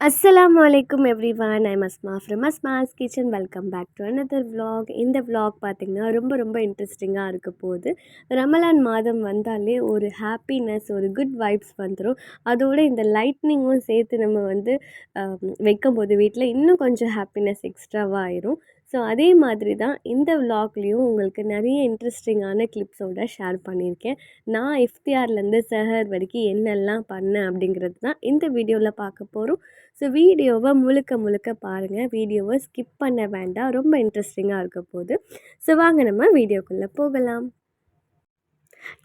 அஸ்லாம் வலைக்கும் everyone I'm Asma from Asma's kitchen welcome back to another vlog இந்த vlog பார்த்திங்கன்னா ரொம்ப ரொம்ப இன்ட்ரெஸ்டிங்காக இருக்க போகுது. ரமலான் மாதம் வந்தாலே ஒரு ஹாப்பினஸ் ஒரு குட் வைப்ஸ் வந்துடும் அதோடு இந்த லைட்னிங்கும் சேர்த்து நம்ம வந்து வைக்கும் வைக்கும்போது வீட்டில் இன்னும் கொஞ்சம் ஹாப்பினஸ் எக்ஸ்ட்ராவாக ஆயிரும். ஸோ அதே மாதிரி தான் இந்த விலாக்லேயும் உங்களுக்கு நிறைய இன்ட்ரெஸ்டிங்கான கிளிப்ஸோட ஷேர் பண்ணியிருக்கேன். நான் இஃப்தியார்லேருந்து சஹர் வரைக்கும் என்னெல்லாம் பண்ணேன் அப்படிங்கிறது தான் இந்த வீடியோவில் பார்க்க போகிறோம் ஸோ வீடியோவை முழுக்க முழுக்க பாருங்கள் வீடியோவை ஸ்கிப் பண்ண வேண்டாம். ரொம்ப இன்ட்ரெஸ்டிங்காக இருக்க போகுது ஸோ வாங்க நம்ம வீடியோக்குள்ளே போகலாம்.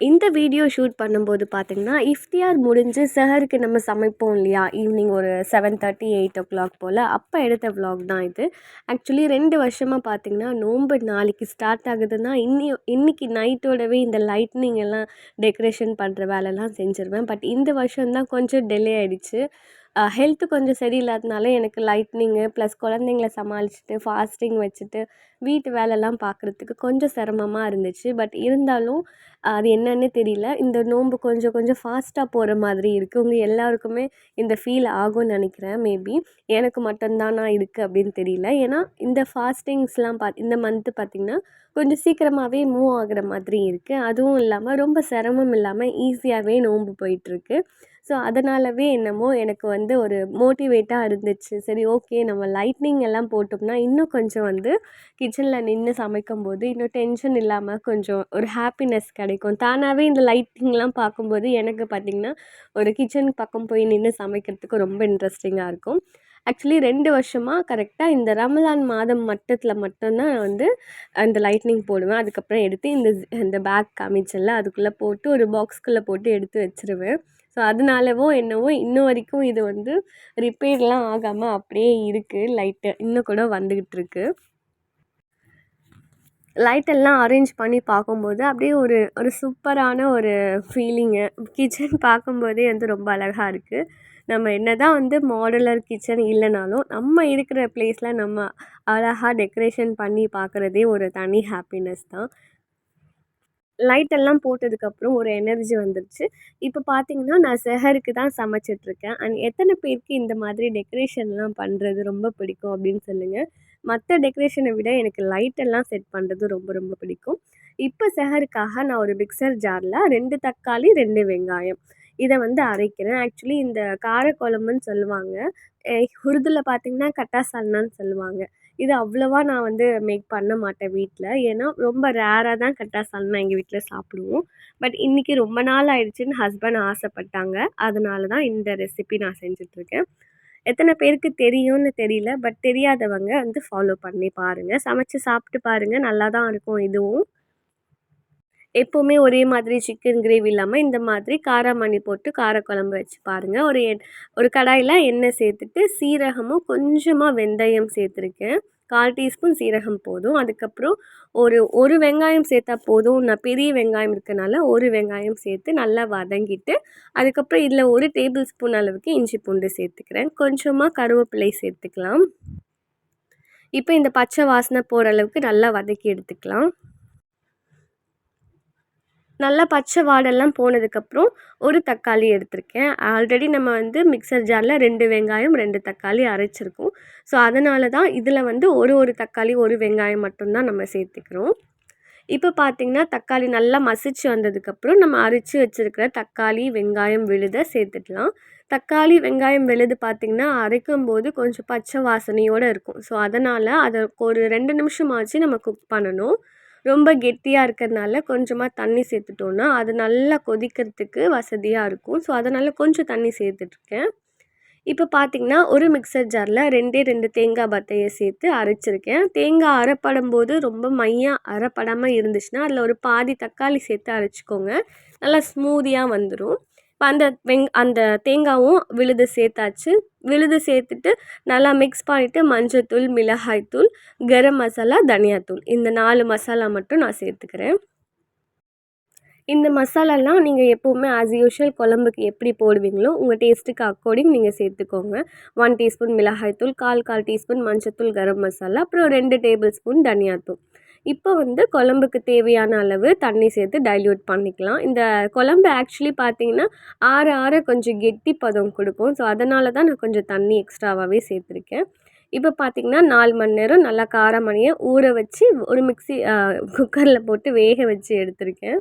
இந்த வீடியோ ஷூட் பண்ணும்போது பார்த்திங்கன்னா இஃப்தியார் முடிஞ்சு சஹருக்கு நம்ம சமைப்போம் இல்லையா? ஈவினிங் ஒரு seven thirty eight o'clock போல். அப்போ எடுத்த vlog தான் இது. ஆக்சுவலி ரெண்டு வருஷமாக பார்த்திங்கன்னா நோன்பு நாளைக்கு ஸ்டார்ட் ஆகுதுன்னா இன்னி இன்றைக்கி நைட்டோடவே இந்த லைட்னிங் எல்லாம் டெக்கரேஷன் பண்ணுற வேலைலாம் செஞ்சுருவேன். பட் இந்த வருஷம்தான் கொஞ்சம் டிலே ஆகிடுச்சு ஹெல்த்து கொஞ்சம் சரியில்லாதனால எனக்கு லைட்னிங்கு ப்ளஸ் குழந்தைங்கள சமாளிச்சுட்டு ஃபாஸ்டிங் வச்சுட்டு வீட்டு வேலைலாம் பார்க்குறதுக்கு கொஞ்சம் சிரமமாக இருந்துச்சு. பட் இருந்தாலும் அது என்னன்னு தெரியல. இந்த நோன்பு கொஞ்சம் கொஞ்சம் ஃபாஸ்ட்டாக போகிற மாதிரி இருக்குது உங்கள் எல்லாருக்குமே இந்த ஃபீல் ஆகும்னு நினைக்கிறேன் மேபி எனக்கு மட்டும்தானா இருக்குது அப்படின்னு தெரியல. ஏன்னா இந்த ஃபாஸ்டிங்ஸ்லாம் பா இந்த மந்த்து பார்த்திங்கன்னா கொஞ்சம் சீக்கிரமாகவே மூவ் ஆகிற மாதிரி இருக்குது அதுவும் இல்லாமல் ரொம்ப சிரமம் இல்லாமல் ஈஸியாகவே நோன்பு போயிட்டுருக்கு ஸோ அதனாலவே என்னமோ எனக்கு வந்து ஒரு மோட்டிவேட்டாக இருந்துச்சு. சரி ஓகே நம்ம லைட்னிங் எல்லாம் போட்டோம்னா இன்னும் கொஞ்சம் வந்து கிச்சனில் நின்று சமைக்கும்போது இன்னும் டென்ஷன் இல்லாமல் கொஞ்சம் ஒரு ஹாப்பினஸ் கிடைக்கும். தானாகவே இந்த லைட்டிங்லாம் பார்க்கும்போது எனக்கு பார்த்திங்கன்னா ஒரு கிச்சன் பக்கம் போய் நின்று சமைக்கிறதுக்கு ரொம்ப இன்ட்ரெஸ்டிங்காக இருக்கும். ஆக்சுவலி ரெண்டு வருஷமாக கரெக்டாக இந்த ரமலான் மாதம் மட்டத்தில் மட்டும்தான் நான் வந்து அந்த லைட்னிங் போடுவேன். அதுக்கப்புறம் எடுத்து இந்த இந்த பேக் காமிச்சல அதுக்குள்ளே போட்டு ஒரு பாக்ஸ்குள்ளே போட்டு எடுத்து வச்சிருவேன். ஸோ அதனாலவோ என்னவோ இன்ன வரைக்கும் இது வந்து ரிப்பேர்லாம் ஆகாமல் அப்படியே இருக்குது லைட்டு இன்னும் கூட வந்துக்கிட்டு இருக்கு லைட்டெல்லாம் அரேஞ்ச் பண்ணி பார்க்கும்போது அப்படியே ஒரு ஒரு சூப்பரான ஒரு ஃபீலிங்கு கிச்சன் பார்க்கும்போதே வந்து ரொம்ப அழகாக இருக்குது நம்ம என்ன தான் வந்து மாடுலர் கிச்சன் இல்லைனாலும் நம்ம இருக்கிற பிளேஸில் நம்ம அழகாக டெக்கரேஷன் பண்ணி பார்க்குறதே ஒரு தனி ஹாப்பினஸ் தான். லைட் எல்லாம் போட்டதுக்கப்புறம் ஒரு எனர்ஜி வந்துருச்சு. இப்போ பார்த்தீங்கன்னா நான் செஹருக்கு தான் சமைச்சிட்ருக்கேன் அண்ட் எத்தனை பேருக்கு இந்த மாதிரி டெக்கரேஷன்லாம் பண்ணுறது ரொம்ப பிடிக்கும் அப்படின்னு சொல்லுங்கள் மற்ற டெக்கரேஷனை விட எனக்கு லைட்டெல்லாம் செட் பண்ணுறது ரொம்ப ரொம்ப பிடிக்கும். இப்போ செஹருக்காக நான் ஒரு மிக்சர் ஜாரில் ரெண்டு தக்காளி ரெண்டு வெங்காயம். இதை வந்து அரைக்கிறேன். ஆக்சுவலி இந்த காரக்குழம்புன்னு சொல்லுவாங்க. உருதுல பார்த்தீங்கன்னா கட்டாசால்னான்னு சொல்லுவாங்க. இது அவ்வளோவா நான் வந்து மேக் பண்ண மாட்டேன் வீட்டில் ஏன்னா ரொம்ப ரேராக தான் கட்டா சால்னா எங்கள் வீட்டில் சாப்பிடுவோம். பட் இன்றைக்கி ரொம்ப நாள் ஆயிடுச்சுன்னு ஹஸ்பண்ட் ஆசைப்பட்டாங்க. அதனால தான் இந்த ரெசிபி நான் செஞ்சிட்ருக்கேன். எத்தனை பேருக்கு தெரியும்னு தெரியல பட் தெரியாதவங்க வந்து ஃபாலோ பண்ணி பாருங்கள் சமைச்சு சாப்பிட்டு பாருங்கள் நல்லா தான் இருக்கும் இதுவும். எப்போவுமே ஒரே மாதிரி சிக்கன் கிரேவி இல்லாமல் இந்த மாதிரி காராமணி போட்டு காரக்குழம்பு வச்சு பாருங்கள் ஒரு எண் ஒரு கடாயில் எண்ணெய் சேர்த்துட்டு சீரகமும் கொஞ்சமாக வெந்தயம் சேர்த்துருக்கேன். கால் டீஸ்பூன் சீரகம் போதும். அதுக்கப்புறம் ஒரு ஒரு வெங்காயம் சேர்த்தா போதும். நான் பெரிய வெங்காயம் இருக்கனால ஒரு வெங்காயம் சேர்த்து நல்லா வதங்கிட்டு அதுக்கப்புறம் இதில் ஒரு டேபிள் ஸ்பூன் அளவுக்கு இஞ்சி பூண்டு சேர்த்துக்கிறேன். கொஞ்சமாக கருவேப்பிலை சேர்த்துக்கலாம். இப்போ இந்த பச்சை வாசனை போகிற அளவுக்கு நல்லா வதக்கி எடுத்துக்கலாம். நல்லா பச்சை வாடெல்லாம் போனதுக்கப்புறம் ஒரு தக்காளி எடுத்திருக்கேன். ஆல்ரெடி நம்ம வந்து மிக்சர் ஜாரில் ரெண்டு வெங்காயம் ரெண்டு தக்காளி அரைச்சிருக்கோம். ஸோ அதனால தான் இதில் வந்து ஒரு ஒரு தக்காளி ஒரு வெங்காயம் மட்டும்தான் நம்ம சேர்த்துக்கிறோம். இப்போ பார்த்திங்கன்னா தக்காளி நல்லா மசிச்சு வந்ததுக்கப்புறம் நம்ம அரைச்சி வச்சுருக்கிற தக்காளி வெங்காயம் விழுதை சேர்த்துக்கலாம். தக்காளி வெங்காயம் விழுது பார்த்திங்கன்னா அரைக்கும் போது கொஞ்சம் பச்சை வாசனையோடு இருக்கும். ஸோ அதனால் அதை ஒரு ரெண்டு நிமிஷமாச்சு நம்ம குக் பண்ணணும். ரொம்ப கெட்டியாக இருக்கிறதுனால கொஞ்சமாக தண்ணி சேர்த்துட்டோன்னா அது நல்லா கொதிக்கிறதுக்கு வசதியாக இருக்கும். ஸோ அதனால் கொஞ்சம் தண்ணி சேர்த்துட்ருக்கேன். இப்போ பார்த்திங்கன்னா ஒரு மிக்சர் ஜாரில் ரெண்டே ரெண்டு தேங்காய் பத்தையை சேர்த்து அரைச்சிருக்கேன். தேங்காய் அரைப்படும் போது ரொம்ப மையாக அரைப்படாமல் இருந்துச்சுன்னா அதில் ஒரு பாதி தக்காளி சேர்த்து அரைச்சிக்கோங்க. நல்லா ஸ்மூதியாக வந்துடும் அந்த வெங் அந்த தேங்காயும் விழுது சேர்த்தாச்சு. விழுது சேர்த்துட்டு நல்லா மிக்ஸ் பண்ணிவிட்டு மஞ்சத்தூள் மிளகாய்த்தூள் கரம் மசாலா தனியாத்தூள். இந்த நாலு மசாலா மட்டும் நான் சேர்த்துக்கிறேன். இந்த மசாலாலாம் நீங்கள் எப்போவுமே ஆஸ் யூஷுவல் குழம்புக்கு எப்படி போடுவீங்களோ உங்கள் டேஸ்ட்டுக்கு அக்கார்டிங் நீங்கள் சேர்த்துக்கோங்க. ஒன் டீஸ்பூன் மிளகாய்த்தூள் கால் கால் டீஸ்பூன் மஞ்சத்தூள் கரம் மசாலா அப்புறம் ரெண்டு டேபிள் ஸ்பூன் தனியாத்தூள். இப்போ வந்து குழம்புக்கு தேவையான அளவு தண்ணி சேர்த்து டைல்யூட் பண்ணிக்கலாம். இந்த குழம்பு ஆக்சுவலி பார்த்தீங்கன்னா ஆற ஆற கொஞ்சம் கெட்டி பதம் கொடுக்கும். ஸோ அதனால தான் நான் கொஞ்சம் தண்ணி எக்ஸ்ட்ராவாகவே சேர்த்துருக்கேன். இப்போ பார்த்தீங்கன்னா நாலு மணி நேரம் நல்லா காரமணியை ஊற வச்சு ஒரு மிக்ஸி குக்கரில் போட்டு வேக வச்சு எடுத்திருக்கேன்.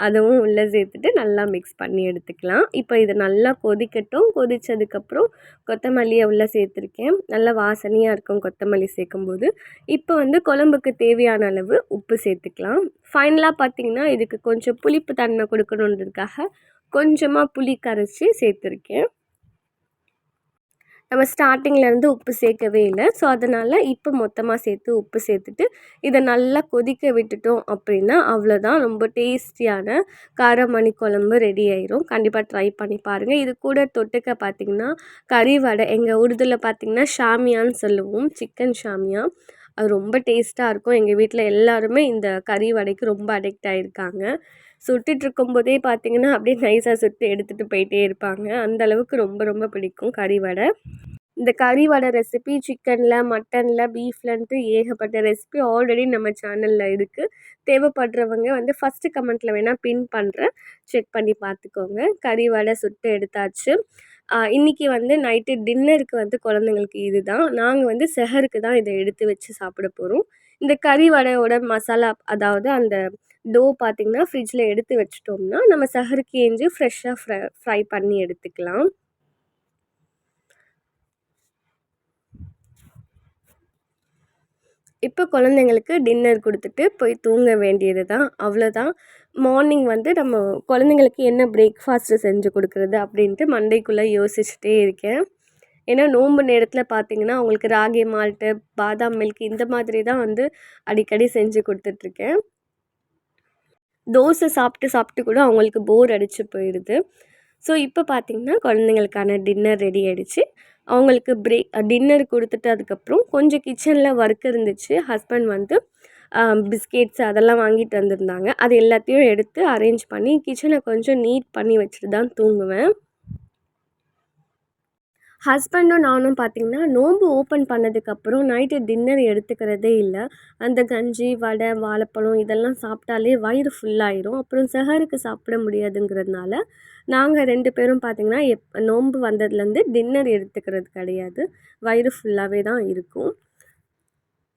அதுவும் உள்ளே சேர்த்துட்டு நல்லா மிக்ஸ் பண்ணி எடுத்துக்கலாம். இப்போ இது நல்லா கொதிக்கட்டும். கொதித்ததுக்கப்புறம் கொத்தமல்லியை உள்ளே சேர்த்துருக்கேன். நல்லா வாசனையாக இருக்கும் கொத்தமல்லி சேர்க்கும்போது. இப்போ வந்து குழம்புக்கு தேவையான அளவு உப்பு சேர்த்துக்கலாம். ஃபைனலாக பார்த்தீங்கன்னா இதுக்கு கொஞ்சம் புளிப்பு தன்மை கொடுக்கணுன்றதுக்காக கொஞ்சமாக புளி கரைச்சி சேர்த்துருக்கேன். நம்ம ஸ்டார்டிங்லேருந்து உப்பு சேர்க்கவே இல்லை. ஸோ அதனால் இப்போ மொத்தமாக சேர்த்து உப்பு சேர்த்துட்டு இதை நல்லா கொதிக்க விட்டுட்டோம் அப்படின்னா அவ்வளோதான் ரொம்ப டேஸ்டியான காரமணி குழம்பு ரெடி ஆயிரும். கண்டிப்பாக ட்ரை பண்ணி பாருங்கள் இது கூட தொட்டுக்க பார்த்திங்கன்னா கறி வடை எங்கள் உருதுல பார்த்திங்கன்னா ஷாமியான்னு சொல்லுவோம். சிக்கன் ஷாமியா. அது ரொம்ப டேஸ்ட்டாக இருக்கும். எங்கள் வீட்டில் எல்லாருமே இந்த கறி வடைக்கு ரொம்ப அடிக்ட் ஆகிருக்காங்க சுட்டுட்டு இருக்கும்போதே பார்த்தீங்கன்னா அப்படியே நைஸாக சுட்டு எடுத்துகிட்டு போயிட்டே இருப்பாங்க. அந்த அளவுக்கு ரொம்ப ரொம்ப பிடிக்கும் கறி வடை. இந்த கறி வடை ரெசிபி சிக்கனில் மட்டனில் பீஃப்லன்ட்டு ஏகப்பட்ட ரெசிபி ஆல்ரெடி நம்ம சேனலில் இருக்குது தேவைப்படுறவங்க வந்து ஃபஸ்ட்டு கமெண்ட்டில் வேணால் பின் பண்ணுறேன் செக் பண்ணி பார்த்துக்கோங்க கறி வடை சுட்டு எடுத்தாச்சு. இன்றைக்கி வந்து நைட்டு டின்னருக்கு வந்து குழந்தைங்களுக்கு இது தான் நாங்கள் வந்து செஹருக்கு தான் இதை எடுத்து வச்சு சாப்பிட போகிறோம் இந்த கறி வடையோட மசாலா அதாவது அந்த டோ பார்த்திங்கன்னா ஃப்ரிட்ஜில் எடுத்து வச்சிட்டோம்னா நம்ம சஹருக்கு ஏஞ்சி ஃப்ரெஷ்ஷாக ஃப்ரை ஃப்ரை பண்ணி எடுத்துக்கலாம். இப்போ குழந்தைங்களுக்கு டின்னர் கொடுத்துட்டு போய் தூங்க வேண்டியது தான் அவ்வளோதான் மார்னிங் வந்து நம்ம குழந்தைங்களுக்கு என்ன பிரேக்ஃபாஸ்ட்டு செஞ்சு கொடுக்குறது அப்படின்ட்டு மண்டைக்குள்ளே யோசிச்சுட்டே இருக்கேன். ஏன்னா நோன்பு நேரத்தில் பார்த்திங்கன்னா அவங்களுக்கு ராகி மால்ட்டு பாதாம் மில்க் இந்த மாதிரி தான் வந்து அடிக்கடி செஞ்சு கொடுத்துட்ருக்கேன் தோசை சாப்பிட்டு சாப்பிட்டு கூட அவங்களுக்கு போர் அடித்து போயிடுது ஸோ இப்போ பார்த்திங்கன்னா குழந்தைங்களுக்கான டின்னர் ரெடி ஆகிடுச்சு அவங்களுக்கு பிரேக் டின்னர் கொடுத்துட்டு அதுக்கப்புறம் கொஞ்சம் கிச்சனில் ஒர்க் இருந்துச்சு. ஹஸ்பண்ட் வந்து பிஸ்கெட்ஸ் அதெல்லாம் வாங்கிட்டு வந்திருந்தாங்க. அது எல்லாத்தையும் எடுத்து அரேஞ்ச் பண்ணி கிச்சனை கொஞ்சம் நீட் பண்ணி வச்சுட்டு தான் தூங்குவேன். ஹஸ்பண்டும் நானும் பார்த்திங்கன்னா நோன்பு ஓப்பன் பண்ணதுக்கப்புறம் நைட்டு டின்னர் எடுத்துக்கிறதே இல்லை. அந்த கஞ்சி வடை வாழைப்பழம் இதெல்லாம் சாப்பிட்டாலே வயிறு ஃபுல்லாயிரும் அப்புறம் செஹருக்கு சாப்பிட முடியாதுங்கிறதுனால நாங்கள் ரெண்டு பேரும் பார்த்திங்கன்னா எப் நோன்பு வந்ததுலேருந்து டின்னர் எடுத்துக்கிறது கிடையாது. வயிறு ஃபுல்லாகவே தான் இருக்கும்.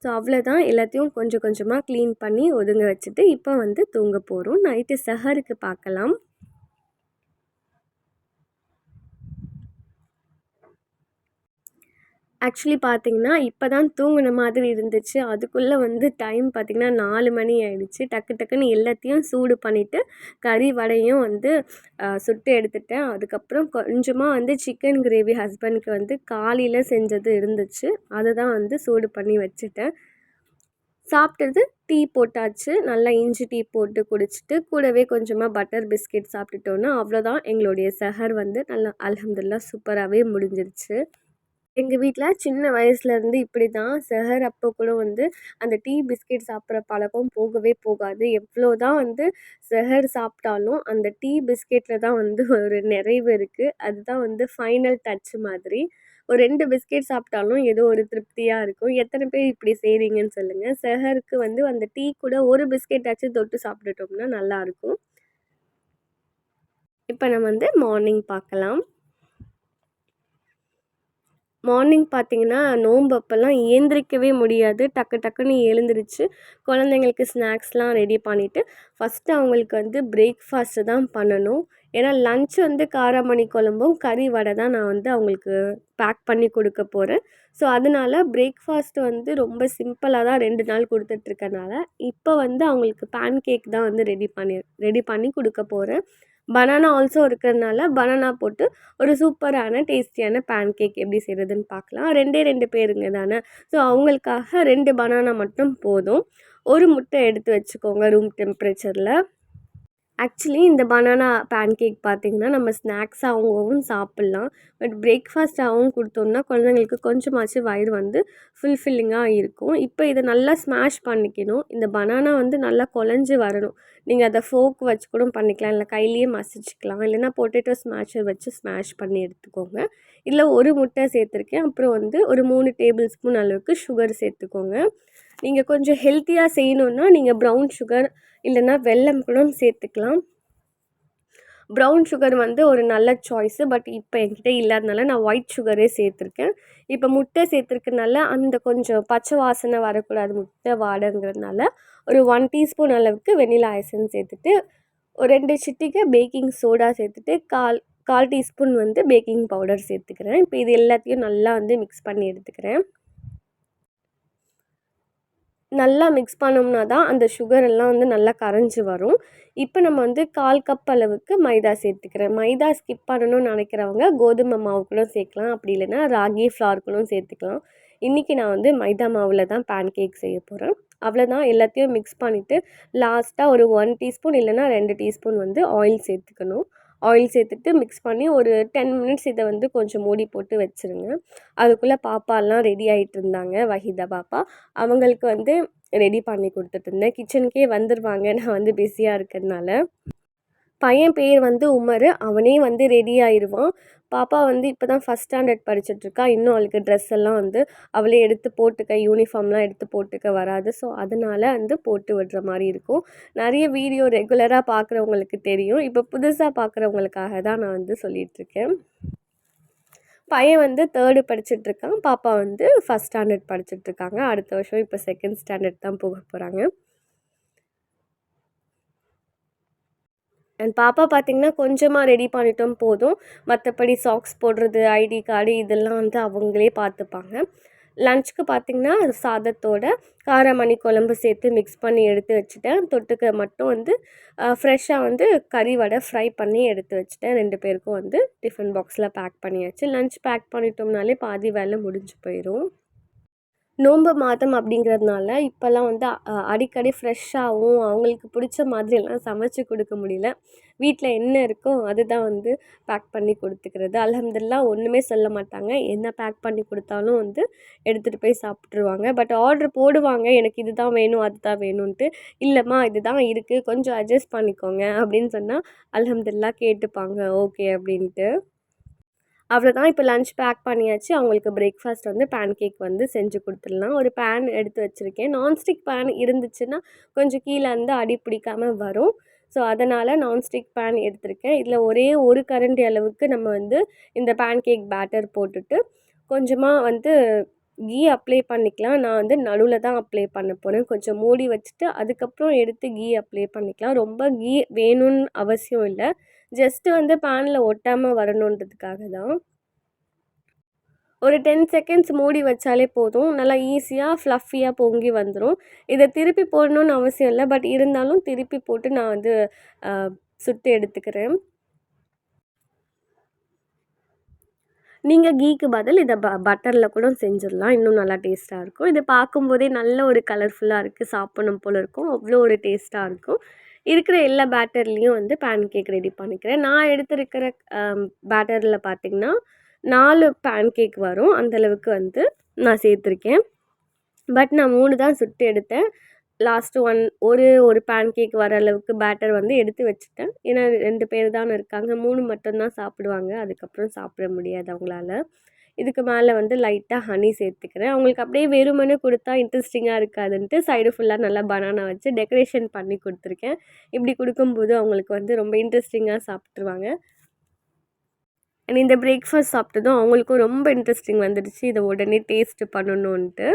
ஸோ அவ்வளோதான் எல்லாத்தையும் கொஞ்சம் கொஞ்சமாக க்ளீன் பண்ணி ஒதுங்க வச்சுட்டு இப்போ வந்து தூங்க போகிறோம் நைட்டு செஹருக்கு பார்க்கலாம் ஆக்சுவலி பார்த்தீங்கன்னா இப்போ தான் தூங்கின மாதிரி இருந்துச்சு. அதுக்குள்ளே வந்து டைம் பார்த்திங்கன்னா நாலு மணி ஆகிடுச்சு டக்கு டக்குன்னு எல்லாத்தையும் சூடு பண்ணிவிட்டு கறி வடையும் வந்து சுட்டு எடுத்துட்டேன். அதுக்கப்புறம் கொஞ்சமாக வந்து சிக்கன் கிரேவி ஹஸ்பண்டுக்கு வந்து காலையில் செஞ்சது இருந்துச்சு. அதை தான் வந்து சூடு பண்ணி வச்சுட்டேன். சாப்பிட்டது டீ போட்டாச்சு. நல்லா இஞ்சி டீ போட்டு குடிச்சிட்டு கூடவே கொஞ்சமாக பட்டர் பிஸ்கெட் சாப்பிட்டுட்டோன்னா அவ்வளோதான் எங்களுடைய சஹர் வந்து நல்லா அலமதுல்லா சூப்பராகவே முடிஞ்சிருச்சு. எங்கள் வீட்டில் சின்ன வயசுலேருந்து இப்படி தான் செஹர் அப்போ கூட வந்து அந்த டீ பிஸ்கெட் சாப்பிட்ற பழக்கம் போகவே போகாது. எவ்வளோ தான் வந்து செஹர் சாப்பிட்டாலும் அந்த டீ பிஸ்கெட்டில் தான் வந்து ஒரு நிறைவு இருக்குது அதுதான் வந்து ஃபைனல் டச் மாதிரி. ஒரு ரெண்டு பிஸ்கெட் சாப்பிட்டாலும் ஏதோ ஒரு திருப்தியாக இருக்கும். எத்தனை பேர் இப்படி செய்கிறீங்கன்னு சொல்லுங்கள் செஹருக்கு வந்து அந்த டீ கூட ஒரு பிஸ்கெட்டாச்சும் தொட்டு சாப்பிட்டுட்டோம்னா நல்லாயிருக்கும் இப்போ நம்ம வந்து மார்னிங் பார்க்கலாம். மார்னிங் பார்த்திங்கன்னா நோன்பு அப்போல்லாம் ஏந்திரிக்கவே முடியாது. டக்கு டக்குன்னு எழுந்திரிச்சு குழந்தைங்களுக்கு ஸ்நாக்ஸ்லாம் ரெடி பண்ணிவிட்டு ஃபஸ்ட்டு அவங்களுக்கு வந்து பிரேக்ஃபாஸ்ட்டு தான் பண்ணணும். ஏன்னா லன்ச் வந்து காராமணி குழம்பும் கறி வடை தான் நான் வந்து அவங்களுக்கு பேக் பண்ணி கொடுக்க போகிறேன் ஸோ அதனால பிரேக்ஃபாஸ்ட் வந்து ரொம்ப சிம்பிளாக தான் ரெண்டு நாள் கொடுத்துட்ருக்கனால இப்போ வந்து அவங்களுக்கு பேன் கேக் தான் வந்து ரெடி பண்ணி ரெடி பண்ணி கொடுக்க போகிறேன் பனானா ஆல்சோ இருக்கிறதுனால பனானா போட்டு ஒரு சூப்பரான டேஸ்டியான பேன் கேக் எப்படி செய்கிறதுன்னு பார்க்கலாம். ரெண்டே ரெண்டு பேருங்க தானே. ஸோ அவங்களுக்காக ரெண்டு பனானா மட்டும் போதும். ஒரு முட்டை எடுத்து வச்சுக்கோங்க ரூம் டெம்ப்ரேச்சரில் ஆக்சுவலி இந்த பனானா பேன் கேக் பார்த்திங்கன்னா நம்ம ஸ்நாக்ஸாகவும் சாப்பிட்லாம். பட் பிரேக்ஃபாஸ்ட்டாகவும் கொடுத்தோம்னா குழந்தைங்களுக்கு கொஞ்சமாச்சும் வயிறு வந்து ஃபுல்ஃபில்லிங்காக இருக்கும். இப்போ இதை நல்லா ஸ்மாஷ் பண்ணிக்கணும். இந்த பனானா வந்து நல்லா குழஞ்சி வரணும். நீங்கள் அதை ஃபோக் வச்சு கூட பண்ணிக்கலாம். இல்லை கையிலேயே மசிச்சுக்கலாம். இல்லைன்னா பொட்டேட்டோ ஸ்மாஷர் வச்சு ஸ்மாஷ் பண்ணி எடுத்துக்கோங்க. இல்லை ஒரு முட்டை சேர்த்துருக்கேன். அப்புறம் வந்து ஒரு மூணு டேபிள் ஸ்பூன் அளவுக்கு சுகர் சேர்த்துக்கோங்க. நீங்கள் கொஞ்சம் ஹெல்த்தியாக செய்யணுன்னா நீங்கள் ப்ரௌன் சுகர் இல்லைன்னா வெல்லம் கூட சேர்த்துக்கலாம். ப்ரௌன் சுகர் வந்து ஒரு நல்ல சாய்ஸு பட் இப்போ என்கிட்ட இல்லாதனால நான் ஒயிட் சுகரே சேர்த்துருக்கேன். இப்போ முட்டை சேர்த்துருக்கனால அந்த கொஞ்சம் பச்சை வாசனை வரக்கூடாது முட்டை வாடைங்கிறதுனால ஒரு ஒன் டீஸ்பூன் அளவுக்கு வெண்ணிலா ஐசன் சேர்த்துட்டு ஒரு ரெண்டு சிட்டிக்கு பேக்கிங் சோடா சேர்த்துட்டு கால் கால் டீஸ்பூன் வந்து பேக்கிங் பவுடர் சேர்த்துக்கிறேன். இப்போ இது எல்லாத்தையும் நல்லா வந்து மிக்ஸ் பண்ணி எடுத்துக்கிறேன். நல்லா மிக்ஸ் பண்ணோம்னா தான் அந்த சுகர் எல்லாம் வந்து நல்லா கரைஞ்சி வரும். இப்போ நம்ம வந்து கால் கப் அளவுக்கு மைதா சேர்த்துக்கிறேன். மைதா ஸ்கிப் பண்ணணும்னு நினைக்கிறவங்க கோதுமை மாவு கூட சேர்க்கலாம். அப்படி இல்லைன்னா ராகி ஃப்ளார் கூட சேர்த்துக்கலாம். இன்றைக்கி நான் வந்து மைதா மாவில் தான் பேன் கேக் செய்ய போகிறேன் அவ்வளோதான் எல்லாத்தையும் மிக்ஸ் பண்ணிவிட்டு லாஸ்ட்டாக ஒரு ஒன் டீஸ்பூன் இல்லைன்னா ரெண்டு டீஸ்பூன் வந்து ஆயில் சேர்த்துக்கணும். ஆயில் சேர்த்துட்டு மிக்ஸ் பண்ணி ஒரு டென் மினிட்ஸ் இதை வந்து கொஞ்சம் மூடி போட்டு வச்சுருங்க. அதுக்குள்ளே பாப்பாலாம் ரெடி ஆகிட்டு இருந்தாங்க வஹிதா பாப்பா. அவங்களுக்கு வந்து ரெடி பண்ணி கொடுத்துட்டு இருந்தேன். கிச்சனுக்கே வந்துடுவாங்க நான் வந்து பிஸியாக இருக்கிறதுனால. பையன் பேர் வந்து உமர். அவனே வந்து ரெடி ஆயிடுவான் பாப்பா வந்து இப்போ தான் ஃபஸ்ட் ஸ்டாண்டர்ட் படிச்சுட்ருக்கா. இன்னும் அவளுக்கு ட்ரெஸ் எல்லாம் வந்து அவளே எடுத்து போட்டுக்க யூனிஃபார்ம்லாம் எடுத்து போட்டுக்க வராது. ஸோ அதனால் வந்து போட்டு விடுற மாதிரி இருக்கும். நிறைய வீடியோ ரெகுலராக பார்க்குறவங்களுக்கு தெரியும். இப்போ புதுசாக பார்க்குறவங்களுக்காக தான் நான் வந்து சொல்லிகிட்ருக்கேன் பையன் வந்து தேர்டு படிச்சுட்ருக்கான். பாப்பா வந்து ஃபஸ்ட் ஸ்டாண்டர்ட் படிச்சுட்ருக்காங்க. அடுத்த வருஷம் இப்போ செகண்ட் ஸ்டாண்டர்ட் தான் போக போகிறாங்க அண்ட் பாப்பா பார்த்திங்கன்னா கொஞ்சமாக ரெடி பண்ணிட்டோம் போதும். மற்றபடி சாக்ஸ் போடுறது ஐடி கார்டு இதெல்லாம் வந்து அவங்களே பார்த்துப்பாங்க லஞ்சுக்கு பார்த்திங்கன்னா சாதத்தோட காரமணி குழம்பு சேர்த்து மிக்ஸ் பண்ணி எடுத்து வச்சுட்டேன். தொட்டுக்க மட்டும் வந்து ஃப்ரெஷ்ஷாக வந்து கறி வடை ஃப்ரை பண்ணி எடுத்து வச்சுட்டேன். ரெண்டு பேருக்கும் வந்து டிஃபன் பாக்ஸில் பேக் பண்ணியாச்சு. லஞ்ச் பேக் பண்ணிட்டோம்னாலே பாதி வேலை முடிஞ்சு போயிடும் நோன்பு மாதம் அப்படிங்கிறதுனால இப்போல்லாம் வந்து அடிக்கடி ஃப்ரெஷ்ஷாகவும் அவங்களுக்கு பிடிச்ச மாதிரியெல்லாம் சமைச்சு கொடுக்க முடியல. வீட்டில் என்ன இருக்கோ அதுதான் வந்து பேக் பண்ணி கொடுத்துக்கிறது. அலமதுல்லா ஒன்றுமே சொல்ல மாட்டாங்க. என்ன பேக் பண்ணி கொடுத்தாலும் வந்து எடுத்துகிட்டு போய் சாப்பிட்ருவாங்க பட் ஆர்ட்ரு போடுவாங்க. எனக்கு இது தான் வேணும் அது தான் வேணும்ன்ட்டு. இல்லைம்மா இது தான் இருக்குது கொஞ்சம் அட்ஜஸ்ட் பண்ணிக்கோங்க அப்படின்னு சொன்னால் அலமதுல்லா கேட்டுப்பாங்க. ஓகே அப்படின்ட்டு. அவ்வளோதான் இப்போ லன்ச் பேக் பண்ணியாச்சு. அவங்களுக்கு பிரேக்ஃபாஸ்ட் வந்து பேன் கேக் வந்து செஞ்சு கொடுத்துடலாம். ஒரு பேன் எடுத்து வச்சுருக்கேன். நான்ஸ்டிக் பேன் இருந்துச்சுன்னா கொஞ்சம் கீழே வந்து அடி பிடிக்காமல் வரும். ஸோ அதனால் நான்ஸ்டிக் பேன் எடுத்திருக்கேன். இதில் ஒரே ஒரு கரண்டி அளவுக்கு நம்ம வந்து இந்த பேன் கேக் பேட்டர் போட்டுட்டு கொஞ்சமாக வந்து கீ அப்ளை பண்ணிக்கலாம். நான் வந்து நடுவில் தான் அப்ளை பண்ண போகிறேன் கொஞ்சம் மூடி வச்சுட்டு அதுக்கப்புறம் எடுத்து கீ அப்ளை பண்ணிக்கலாம். ரொம்ப கீ வேணும்னு அவசியம் இல்லை. ஜஸ்ட்டு வந்து பேனில் ஒட்டாமல் வரணுன்றதுக்காக தான். ஒரு டென் செகண்ட்ஸ் மூடி வச்சாலே போதும். நல்லா ஈஸியாக ஃப்ளஃபியாக பொங்கி வந்துடும் இதை திருப்பி போடணுன்னு அவசியம் இல்லை. பட் இருந்தாலும் திருப்பி போட்டு நான் வந்து சுட்டு எடுத்துக்கிறேன். நீங்கள் கீக்கு பதில் இதை ப பட்டரில் கூட செஞ்சிடலாம். இன்னும் நல்லா டேஸ்ட்டாக இருக்கும். இதை பார்க்கும்போதே நல்ல ஒரு கலர்ஃபுல்லாக இருக்குது சாப்பிடணும் போல் இருக்கும். அவ்வளோ ஒரு டேஸ்ட்டாக இருக்கும். இருக்கிற எல்லா பேட்டர்லேயும் வந்து பேன் கேக் ரெடி பண்ணிக்கிறேன். நான் எடுத்திருக்கிற பேட்டரில் பார்த்திங்கன்னா நாலு பேன் கேக் வரும். அந்தளவுக்கு வந்து நான் சேர்த்துருக்கேன். பட் நான் மூணு தான் சுட்டு எடுத்தேன். லாஸ்ட்டு ஒன் ஒரு ஒரு பேன் கேக் வர அளவுக்கு பேட்டர் வந்து எடுத்து வச்சுட்டேன். ஏன்னா ரெண்டு பேர் தான் இருக்காங்க. மூணு மட்டும்தான் சாப்பிடுவாங்க. அதுக்கப்புறம் சாப்பிட முடியாது அவங்களால. இதுக்கு மேலே வந்து லைட்டாக ஹனி சேர்த்துக்கிறேன். அவங்களுக்கு அப்படியே வெறுமனே கொடுத்தா இன்ட்ரெஸ்டிங்காக இருக்காதுன்ட்டு சைடு ஃபுல்லாக நல்லா பனானா வச்சு டெக்கரேஷன் பண்ணி கொடுத்துருக்கேன். இப்படி கொடுக்கும்போது அவங்களுக்கு வந்து ரொம்ப இன்ட்ரெஸ்டிங்காக சாப்பிட்ருவாங்க அண்ட் இந்த பிரேக்ஃபாஸ்ட் சாப்பிட்டதும் அவங்களுக்கும் ரொம்ப இன்ட்ரெஸ்டிங் வந்துடுச்சு. இதை உடனே டேஸ்ட்டு பண்ணணுன்ட்டு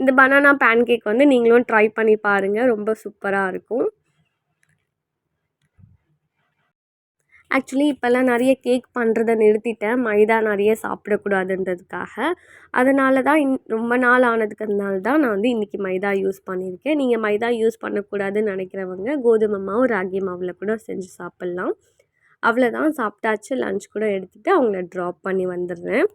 இந்த பனானா பேன் கேக் வந்து நீங்களும் ட்ரை பண்ணி பாருங்கள் ரொம்ப சூப்பராக இருக்கும். ஆக்சுவலி இப்போல்லாம் நிறைய கேக் பண்ணுறத நிறுத்திட்டேன். மைதா நிறைய சாப்பிடக்கூடாதுன்றதுக்காக. அதனால தான் இன் ரொம்ப நாள் ஆனதுக்குனால தான் நான் வந்து இன்றைக்கி மைதா யூஸ் பண்ணியிருக்கேன். நீங்கள் மைதா யூஸ் பண்ணக்கூடாதுன்னு நினைக்கிறவங்க கோதுமை மாவு ராகி மாவில் கூட செஞ்சு சாப்பிட்லாம். அவ்வளோதான் சாப்பிட்டாச்சு. லன்ச் கூட எடுத்துகிட்டு அவங்கள ட்ராப் பண்ணி வந்துடுறேன்.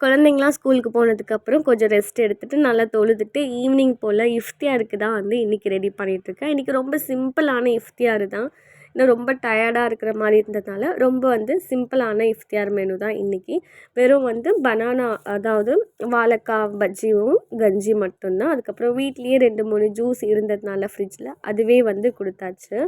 குழந்தைங்களாம் ஸ்கூலுக்கு போனதுக்கப்புறம் கொஞ்சம் ரெஸ்ட் எடுத்துகிட்டு நல்லா தொழுதுட்டு ஈவினிங் போல் இஃப்தியாருக்கு தான் வந்து இன்றைக்கி ரெடி பண்ணிகிட்ருக்கேன் இன்றைக்கி ரொம்ப சிம்பிளான இஃப்தியார் தான். இன்னும் ரொம்ப டயர்டாக இருக்கிற மாதிரி இருந்ததுனால ரொம்ப வந்து சிம்பிளான இஃப்தியார் மெனு தான் இன்றைக்கி வெறும் வந்து பனானா அதாவது வாழைக்காய் பஜ்ஜியும் கஞ்சி மட்டும்தான். அதுக்கப்புறம் வீட்லேயே ரெண்டு மூணு ஜூஸ் இருந்ததுனால ஃப்ரிட்ஜில் அதுவே வந்து கொடுத்தாச்சு.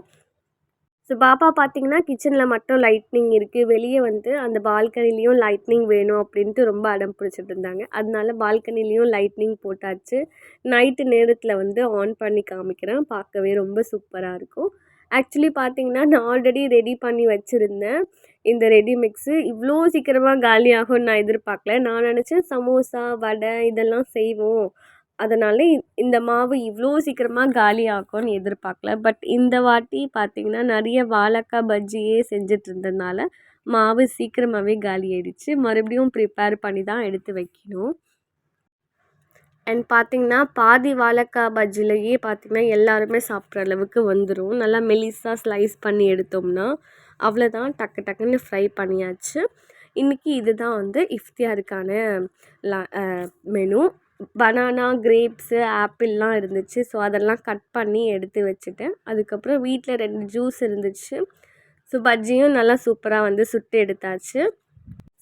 ஸோ பாப்பா பார்த்தீங்கன்னா கிச்சனில் மட்டும் லைட்னிங் இருக்குது வெளியே வந்து அந்த பால்கனிலையும் லைட்னிங் வேணும் அப்படின்ட்டு ரொம்ப அடம் பிடிச்சிட்டு இருந்தாங்க. அதனால பால்கனிலையும் லைட்னிங் போட்டாச்சு. நைட்டு நேரத்தில் வந்து ஆன் பண்ணி காமிக்கிறேன். பார்க்கவே ரொம்ப சூப்பராக இருக்கும். ஆக்சுவலி பார்த்தீங்கன்னா நான் ஆல்ரெடி ரெடி பண்ணி வச்சுருந்தேன். இந்த ரெடி மிக்ஸு இவ்வளோ சீக்கிரமாக காலி ஆகும்னு நான் எதிர்பார்க்கல. நான் நினச்சேன் சமோசா வடை இதெல்லாம் செய்வோம். அதனால் இந்த மாவு இவ்வளோ சீக்கிரமாக காலி ஆகும்னு எதிர்பார்க்கல. பட் இந்த வாட்டி பார்த்திங்கன்னா நிறைய வாழைக்காய் பஜ்ஜியே செஞ்சுட்டு இருந்ததுனால மாவு சீக்கிரமாகவே காலி ஆயிடுச்சு. மறுபடியும் ப்ரிப்பேர் பண்ணி தான் எடுத்து வைக்கணும். அண்ட் பார்த்திங்கன்னா பாதி வாழைக்காய் பஜ்ஜிலையே பார்த்திங்கன்னா எல்லாருமே சாப்பிட்ற அளவுக்கு வந்துடும் நல்லா மெலிசாக ஸ்லைஸ் பண்ணி எடுத்தோம்னா அவ்வளோதான் டக்கு டக்குன்னு ஃப்ரை பண்ணியாச்சு. இன்றைக்கி இதுதான் வந்து இஃப்தியாருக்கான மெனு பனானா கிரேப்ஸு ஆப்பிள்லாம் இருந்துச்சு. ஸோ அதெல்லாம் கட் பண்ணி எடுத்து வச்சுட்டேன். அதுக்கப்புறம் வீட்டில் ரெண்டு ஜூஸ் இருந்துச்சு. ஸோ பஜ்ஜியும் நல்லா சூப்பராக வந்து சுட்டு எடுத்தாச்சு.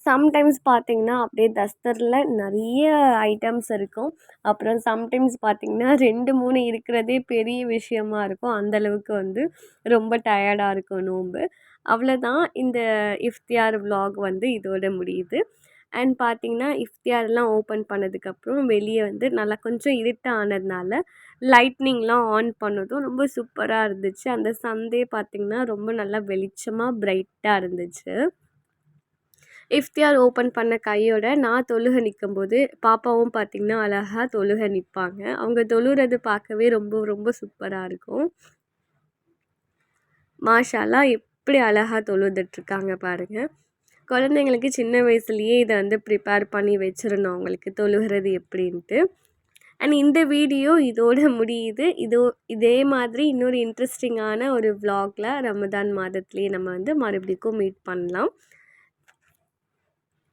சம்டைம்ஸ் பார்த்திங்கன்னா அப்படியே தஸ்தரில் நிறைய ஐட்டம்ஸ் இருக்கும். அப்புறம் சம்டைம்ஸ் பார்த்திங்கன்னா ரெண்டு மூணு இருக்கிறதே பெரிய விஷயமா இருக்கும். அந்தளவுக்கு வந்து ரொம்ப டயர்டாக இருக்கும் நோன்பு அவ்வளோதான் இந்த இஃப்தியார் விலாக் வந்து இதோட முடியுது. அண்ட் பார்த்திங்கன்னா இஃப்தியார்லாம் ஓப்பன் பண்ணதுக்கப்புறம் வெளியே வந்து நல்லா கொஞ்சம் இருட்டாக ஆனதுனால லைட்னிங்லாம் ஆன் பண்ணதும் ரொம்ப சூப்பராக இருந்துச்சு. அந்த சந்தே பார்த்திங்கன்னா ரொம்ப நல்லா வெளிச்சமாக பிரைட்டாக இருந்துச்சு. இஃப்தியார் ஓப்பன் பண்ண கையோட நான் தொழுக நிற்கும்போது பாப்பாவும் பார்த்திங்கன்னா அழகாக தொழுக நிற்பாங்க அவங்க தொழுகிறது பார்க்கவே ரொம்ப ரொம்ப சூப்பராக இருக்கும். மாஷாலாம் எப்படி அழகாக தொழுதுட்ருக்காங்க பாருங்கள் குழந்தைங்களுக்கு சின்ன வயசுலேயே இதை வந்து ப்ரிப்பேர் பண்ணி வச்சிடணும் அவங்களுக்கு தொழுகிறது எப்படின்ட்டு. அண்ட் இந்த வீடியோ இதோட முடியுது. இதோ இதே மாதிரி இன்னொரு இன்ட்ரெஸ்டிங்கான ஒரு விலாகில் ரமதான் மாதத்துலேயே நம்ம வந்து மறுபடிக்கும் மீட் பண்ணலாம்.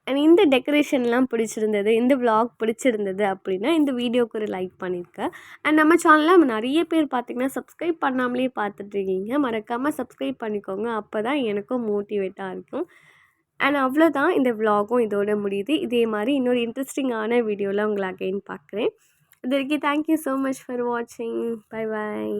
அண்ட் இந்த டெக்கரேஷன்லாம் பிடிச்சிருந்தது இந்த விலாக் பிடிச்சிருந்தது அப்படின்னா இந்த வீடியோக்கு ஒரு லைக் பண்ணியிருக்கேன் அண்ட் நம்ம சேனலில் நிறைய பேர் பார்த்திங்கன்னா சப்ஸ்கிரைப் பண்ணாமலே பார்த்துட்ருக்கீங்க மறக்காமல் சப்ஸ்கிரைப் பண்ணிக்கோங்க. அப்போ தான் எனக்கும் மோட்டிவேட்டாக இருக்கும். அண்ட் அவ்வளோதான் இந்த விலாகும் இதோட முடியுது. இதே மாதிரி இன்னொரு இன்ட்ரெஸ்டிங்கான வீடியோவில் உங்களை அகெயின் பார்க்குறேன். இது வரைக்கும் thank you so much for வாட்சிங் பை பாய்